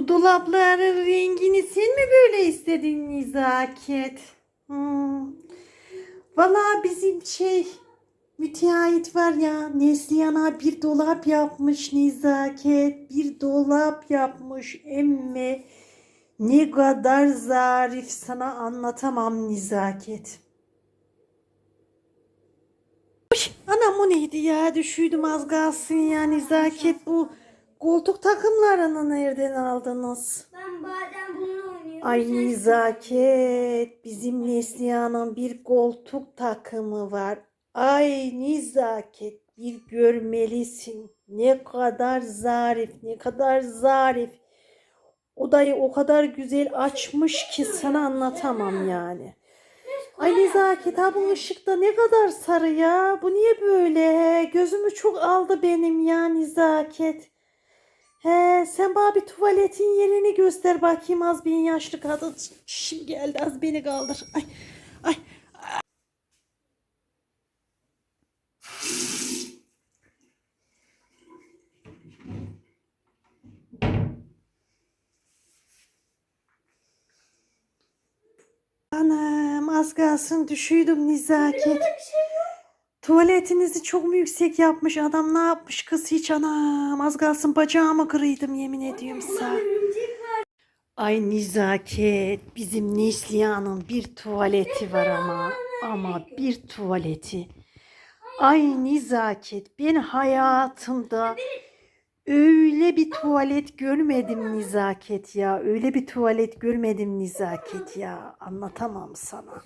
Bu dolapların rengini sen mi böyle istedin Nizaket? Hmm. Valla bizim şey müteahhit var ya Neslihan'a bir dolap yapmış Nizaket. Bir dolap yapmış emme. Ne kadar zarif sana anlatamam Nizaket. Anam o neydi ya düşüydüm az kalsın ya Nizaket bu koltuk takımlarını nereden aldınız? Ben bazen bunu oynuyorum. Ay Nizaket bizim Neslihan'ın bir koltuk takımı var. Ay Nizaket bir görmelisin. Ne kadar zarif, ne kadar zarif. Odayı o kadar güzel açmış ki sana anlatamam yani. Ay Nezaket ha bu ışıkta ne kadar sarı ya. Bu niye böyle? Gözümü çok aldı benim ya Nezaket. He sen bana bir tuvaletin yerini göster bakayım az bir yaşlı kadın. Şimdi geldi az beni kaldır. Ay ay. Anam az kalsın düşüydüm Nezaket. Tuvaletinizi çok mu yüksek yapmış adam ne yapmış kız hiç anam az kalsın bacağımı kırıydım yemin ediyorum sana. Ay Nizaket bizim Neslihan'ın bir tuvaleti var ama ama bir tuvaleti. Ay Nizaket ben hayatımda öyle bir tuvalet görmedim Nizaket ya. Öyle bir tuvalet görmedim Nizaket ya. Anlatamam sana.